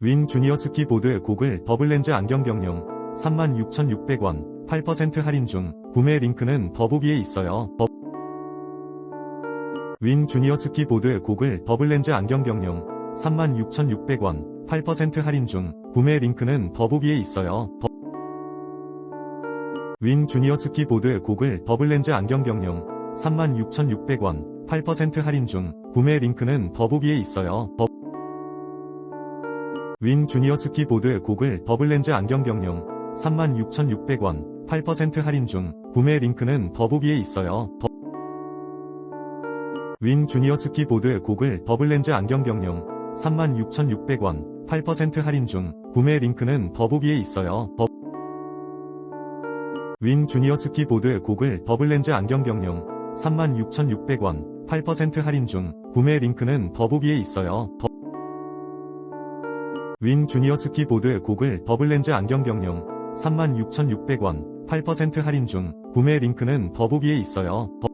윈 주니어 스키 보드 고글 더블렌즈 안경 경용 36,600원 8% 할인 중 구매 링크는 더보기에 있어요. 더- 윈 주니어 스키 보드 고글 더블렌즈 안경 경용 36,600원 8% 할인 중 구매 링크는 더보기에 있어요. 더- 윈 주니어 스키 보드 고글 더블렌즈 안경 경용 36,600원 8% 할인 중 구매 링크는 더보기에 있어요. 더- 윈 주니어 스키 보드 고글 더블렌즈 안경 경용 36,600원 8% 할인 중 구매 링크는 더보기에 있어요. 더- 윈 주니어 스키 보드 고글 더블렌즈 안경 경용 36,600원 8% 할인 중 구매 링크는 더보기에 있어요. 더- 윈 주니어 스키 보드 고글 더블렌즈 안경 경용 36,600원 8% 할인 중 구매 링크는 더보기에 있어요. 더- 윈 주니어 스키 보드 고글 더블렌즈 안경 경용 36,600원 8% 할인 중 구매 링크는 더보기에 있어요. 더-